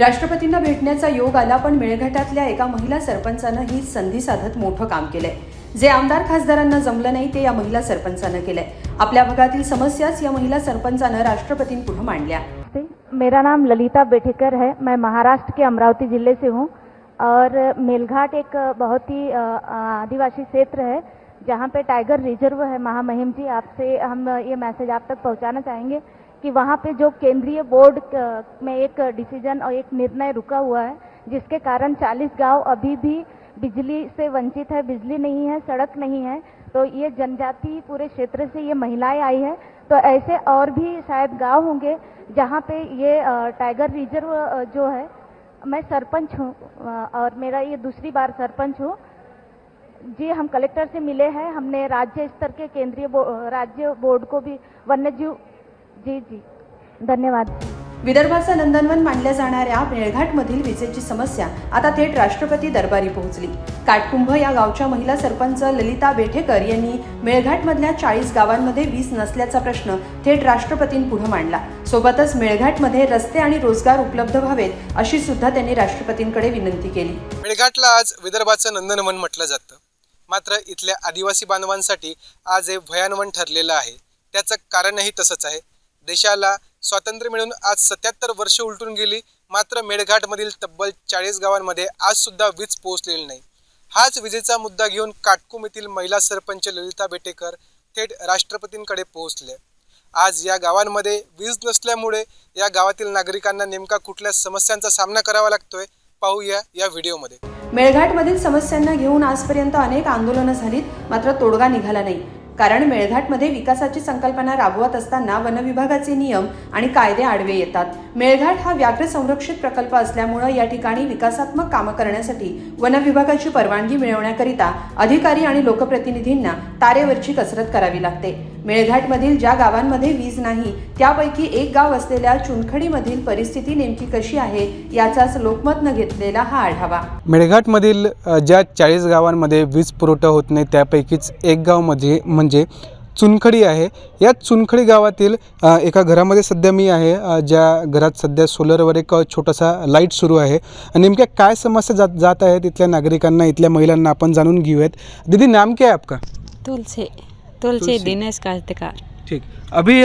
राष्ट्रपतींना भेटण्याचा योग आला पण मेळघाटातल्या एका महिला सरपंचानं ही संधी साधत मोठं काम केलंय. जे आमदार खासदारांना जमलं नाही ते या महिला सरपंचानं केलंय. आपल्या भागातील समस्याच या महिला सरपंचानं राष्ट्रपतींपुढे मांडल्या. मेरा नाम ललिता बेठेकर है मैं महाराष्ट्र के अमरावती ज़िले से हूँ और मेलघाट एक बहुत ही आदिवासी क्षेत्र है जहाँ पे टाइगर रिजर्व है। महामहिम जी आपसे हम ये मैसेज आप तक पहुँचाना चाहेंगे। कि वहाँ पे जो केंद्रीय बोर्ड में एक डिसीज़न और एक निर्णय रुका हुआ है जिसके कारण 40 गाँव अभी भी बिजली से वंचित है बिजली नहीं है सड़क नहीं है तो ये जनजाति पूरे क्षेत्र से ये महिलाएँ आई है। तो ऐसे और भी शायद गाँव होंगे जहाँ पे ये टाइगर रिज़र्व जो है मैं सरपंच हूँ और मेरा ये दूसरी बार सरपंच हूँ। जी हम कलेक्टर से मिले हैं हमने राज्य स्तर के केंद्रीय बो, राज्य बोर्ड को भी वन्यजीव जी जी. धन्यवाद. विदर्भाचं नंदनवन मानल्या जाणाऱ्या मेळघाटमधील विजेची समस्या आता थेट राष्ट्रपती दरबारी पोहोचली. काटकुंभ या गावच्या महिला सरपंच ललिता बेठेकर यांनी मेळघाटमधल्या चाळीस गावांमध्ये वीज नसल्याचा प्रश्न थेट राष्ट्रपतींपुढे मांडला. सोबतच मेळघाटमध्ये रस्ते आणि रोजगार उपलब्ध व्हावेत अशी सुद्धा त्यांनी राष्ट्रपतींकडे विनंती केली. मेळघाटला आज विदर्भाचं नंदनवन म्हटलं जातं. मात्र इथल्या आदिवासी बांधवांसाठी आज हे भयानवन ठरलेलं आहे. त्याचं कारणही तसंच आहे. देशाला स्वातंत्र्य मिळून आज सत्याहत्तर वर्ष उलटून गेली. मात्र मेळघाटमधील तब्बल चाळीस गावांमध्ये आज सुद्धा वीज पोहोचलेली नाही. हाच विजेचा मुद्दा घेऊन काटकुम येथील महिला सरपंच ललिता बेटेकर थेट राष्ट्रपतींकडे पोहोचले. आज या गावांमध्ये वीज नसल्यामुळे या गावातील नागरिकांना नेमका कुठल्या समस्यांचा सामना करावा लागतोय पाहूया या व्हिडिओमध्ये. मेळघाटमधील समस्यांना घेऊन आजपर्यंत अनेक आंदोलनं झालीत मात्र तोडगा निघाला नाही. कारण मेळघाटमध्ये विकासाची संकल्पना राबवत असताना वनविभागाचे नियम आणि कायदे आडवे येतात. मेळघाट हा व्याघ्र संरक्षित प्रकल्प असल्यामुळं या ठिकाणी विकासात्मक कामं करण्यासाठी वनविभागाची परवानगी मिळवण्याकरिता अधिकारी आणि लोकप्रतिनिधींना तारेवरची कसरत करावी लागते. मेळघाटमधील ज्या गावांमध्ये वीज नाही त्यापैकी एक गाव असलेल्या चुनखडीमधील परिस्थिती नेमकी कशी आहे याचाच लोकमतनं घेतलेला हा आढावा. मेळघाटमधील ज्या चाळीस गावांमध्ये वीज पुरवठा होत नाही त्यापैकीच एक गावमध्ये म्हणजे चुनखडी आहे. या चुनखडी गावातील एका घरामध्ये सध्या मी आहे ज्या घरात सध्या सोलरवर एक छोटासा लाइट सुरू आहे. नेमक्या काय समस्या जात जात आहेत इथल्या नागरिकांना इथल्या महिलांना आपण जाणून घेऊयात. दीदी नाम क्या आपका? तुलसी. तुलसी। दिनेश काश्तकार ठीक। अभी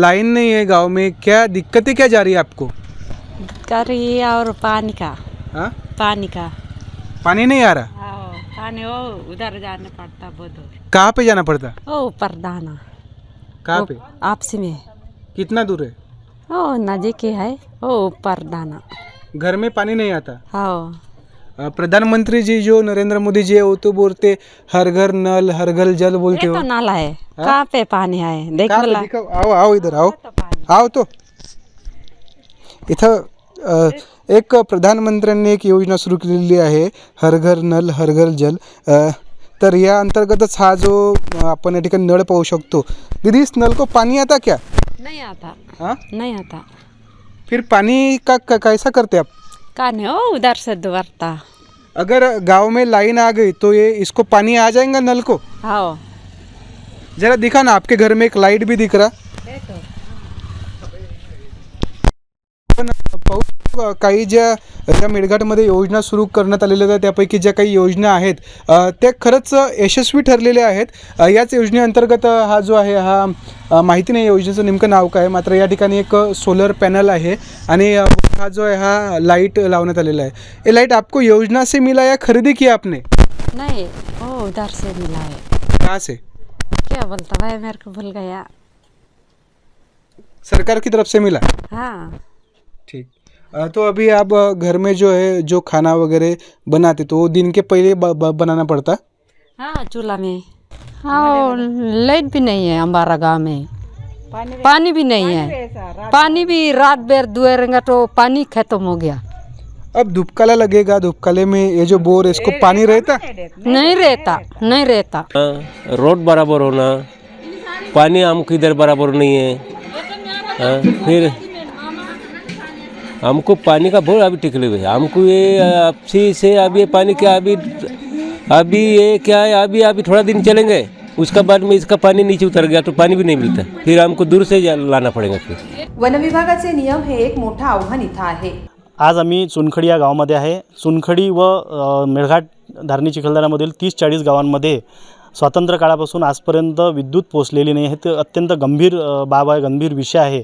लाइन नहीं है गाँव में क्या दिक्कतें क्या जा रही है आपको? करी और पानी का। हाँ? पानी का। पानी नहीं आ रहा? हाँ पानी वो उधर जाना पड़ता बहुत दूर। कहाँ पे जाना पड़ता? ओ ऊपर दाना। कहाँ पे? आपसी में। कितना दूर है? ओ नजीक ही है। ओ ऊपर दाना। घर में पानी नहीं आता? हाँ प्रधानमंत्री जी जो नरेंद्र मोदी जी है वो तो बोलते हर घर नल हर घर जल बोलते ये हो. तो नाला है? कहाँ पे पानी है देख कहाँ पे बोला दिखाओ आओ आओ इधर आओ. आओ तो. इथं अ, एक प्रधानमंत्र्यांनी एक योजना सुरू केलेली आहे हर घर नल हर घर जल. अ, तर या अंतर्गतच हा जो अ, आपण या ठिकाणी नळ पाहू शकतो. दीदी इस नल को पानी आता क्या? नहीं आता. हाँ? नहीं आता. फिर पानी का, का कैसा करते आप? कहाँ ओ उधर से दुबरता अगर गांव में लाइन आ गई तो ये इसको पानी आ जाएगा नल को? हाँ जरा दिखा ना आपके घर में एक लाइट भी दिख रहा पण पाहू शकतो, काही ज्या ज्या मेळघाटमध्ये योजना सुरू करण्यात आलेल्या आहेत त्यापैकी ज्या काही योजना आहेत त्या खरंच यशस्वी ठरलेल्या आहेत. याच योजनेअंतर्गत हा जो आहे हा माहिती नाही योजनेचं नेमकं नाव काय मात्र या ठिकाणी एक सोलर पॅनल आहे आणि हा जो आहे हा लाइट लावण्यात आलेला आहे. ये लाइट आपको योजना से मिला या खरेदी किया आपने? नहीं. ओ उधर से मिला है कहाँ से? क्या बोलता भाई मेरे को भूल गया. सरकार की तरफ से मिला? हाँ. तो अभी आप घर में जो है जो खाना वगैरह बनाते तो वो दिन के पहले ब, ब, बनाना पड़ता? हाँ चूल्हा में। हाँ लाइट भी नहीं है हमारा गाँव में। पानी पानी भी नहीं है। पानी भी रात बेर दुएरेंगे तो पानी खत्म हो गया। अब धूपकाला लगेगा धूपकाले में ये जो बोर है इसको पानी रहता? नहीं रहता नहीं रहता हाँ, रोड बराबर होना पानी हमको इधर बराबर नहीं है। हाँ, फिर हमको पानी का बहुत अभी टिकले हुए हैं। हमको ये आपसी से अभी पानी क्या अभी अभी ये क्या है? अभी अभी थोड़ा दिन चलेंगे उसका बाद में इसका पानी नीचे उतर गया तो पानी भी नहीं मिलता। फिर हमको दूर से लाना पड़ेगा फिर। वनविभागाचे नियम हे एक मोठं आव्हान इथं आहे. आज आम्ही चुनखडी या गावामध्ये आहे. चुनखडी व मेळघाट धारणी चिखलदऱ्यामधील तीस चाळीस गावांमध्ये स्वातंत्र्य काळापासून आजपर्यंत विद्युत पोचलेली नाही. हे ते अत्यंत गंभीर बाब आहे गंभीर विषय आहे.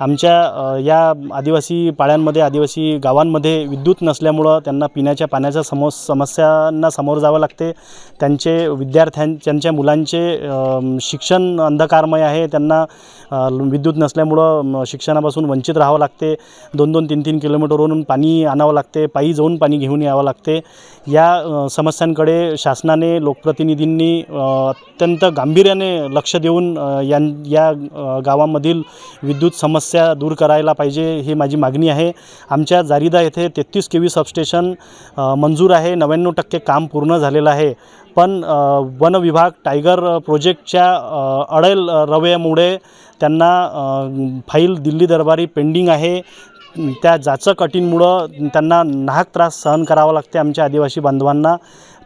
आमच्या या आदिवासी पाळ्यांमध्ये आदिवासी गावांमध्ये विद्युत नसल्यामुळं त्यांना पिण्याच्या पाण्याच्या समो समस्यांना समोर जावं लागते. त्यांचे विद्यार्थ्यां त्यांच्या मुलांचे शिक्षण अंधकारमय आहे. त्यांना विद्युत नसल्यामुळं म, शिक्षणापासून वंचित राहावं लागते. दोन दोन तीन तीन किलोमीटरवरून पाणी आणावं लागते. पायी जाऊन पाणी घेऊन यावं लागते. या समस्यांकडे शासनाने लोकप्रतिनिधींनी अत्यंत गांभीर्याने लक्ष देऊन या यां या गावामधील विद्युत समस्या दूर करायला पाहिजे ही माझी मागणी आहे. आमच्या जारिदा येथे तेहतीस के व्ही सबस्टेशन मंजूर आहे. नव्याण्णव टक्के काम पूर्ण झालेलं आहे. पण वन विभाग टायगर प्रोजेक्टच्या अडेल रव्यामुळे त्यांना फाईल दिल्ली दरबारी पेंडिंग आहे. त्या जाचं अटींमुळं त्यांना नाहक त्रास सहन करावा लागते आमच्या आदिवासी बांधवांना.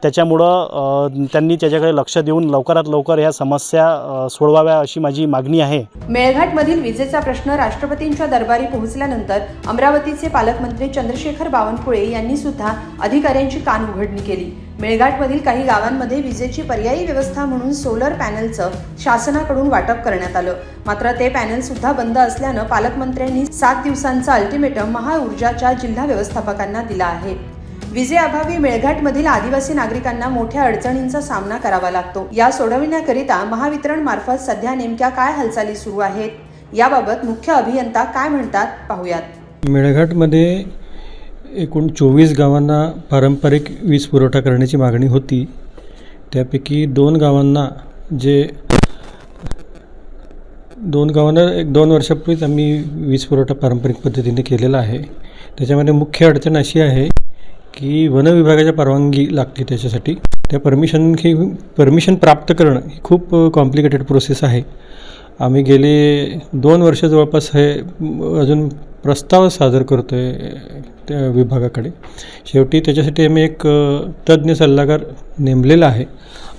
त्याच्यामुळं त्यांनी त्याच्याकडे लक्ष देऊन लवकरात लवकर ह्या समस्या सोडवाव्या अशी माझी मागणी आहे. मेळघाटमधील विजेचा प्रश्न राष्ट्रपतींच्या दरबारी पोहोचल्यानंतर अमरावतीचे पालकमंत्री चंद्रशेखर बावनकुळे यांनी सुद्धा अधिकाऱ्यांची कान उघडणी केली. मेळघाटमधील काही गावांमध्ये विजेची पर्यायी व्यवस्था म्हणून सोलर पॅनलचं शासनाकडून वाटप करण्यात आलं. मात्र ते पॅनल सुद्धा बंद असल्यानं पालकमंत्र्यांनी सात दिवसांचा अल्टिमेटम महाऊर्जाच्या जिल्हा व्यवस्थापकांना दिला आहे. विजेअभावी मेळघाटमधील आदिवासी नागरिकांना मोठ्या अडचणींचा सामना करावा लागतो. या सोडविण्याकरिता महावितरण मार्फत सध्या नेमक्या काय हालचाली सुरू आहेत? याबाबत मुख्य अभियंता काय म्हणतात पाहूयात. मेळघाटमध्ये एकूण चोवीस गावांना पारंपरिक वीज पुरवठा करण्याची मागणी होती. त्यापैकी दोन गावांना जे दोन गावांना एक दोन वर्षापूर्वीच आम्ही वीज पुरवठा पारंपरिक पद्धतीने केलेला आहे. त्याच्यामध्ये मुख्य अडचण अशी आहे की वन विभागाच्या परवानगी लागते त्याच्यासाठी. त्या परमिशन ही परमिशन प्राप्त करणं ही खूप कॉम्प्लिकेटेड प्रोसेस आहे. आम्ही गेले दोन वर्ष जवळपास हे अजून प्रस्ताव सादर करतो आहे त्या विभागाकडे. शेवटी त्याच्यासाठी आम्ही एक तज्ज्ञ सल्लागार नेमलेला आहे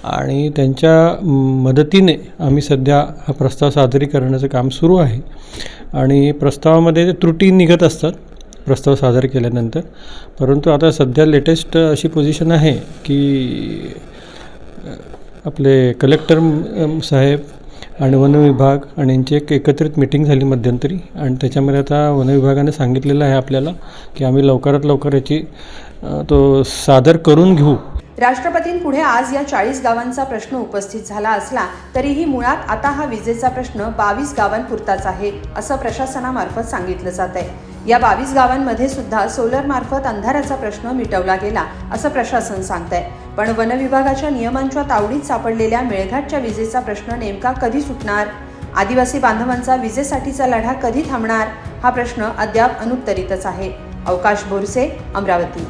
आणि त्यांच्या मदतीने आम्ही सध्या हा प्रस्ताव सादरीकरणाचं काम सुरू आहे. आणि प्रस्तावामध्ये त्रुटी निघत असतात प्रस्ताव सादर केल्यानंतर. परंतु आता सध्या लेटेस्ट अशी पोझिशन आहे की आपले कलेक्टर साहेब आणि वन विभाग आणि यांची एक एकत्रित मिटिंग झाली मध्यंतरी. आणि त्याच्यामध्ये आता वन विभागाने सांगितलेलं आहे आपल्याला की आम्ही लवकरात लवकर याची तो सादर करून घेऊ. राष्ट्रपतींपुढे आज या चाळीस गावांचा प्रश्न उपस्थित झाला असला तरीही मुळात आता हा विजेचा प्रश्न बावीस गावांपुरताच आहे असं प्रशासनामार्फत सांगितलं जात आहे या बावीस गावांमध्ये सुद्धा सोलर मार्फत अंधाराचा प्रश्न मिटवला गेला असं प्रशासन सांगतंय. पण वनविभागाच्या नियमांच्या तावडीत सापडलेल्या मेळघाटच्या विजेचा प्रश्न नेमका कधी सुटणार? आदिवासी बांधवांचा विजेसाठीचा लढा कधी थांबणार? हा प्रश्न अद्याप अनुत्तरितच आहे. अवकाश बोरसे अमरावती.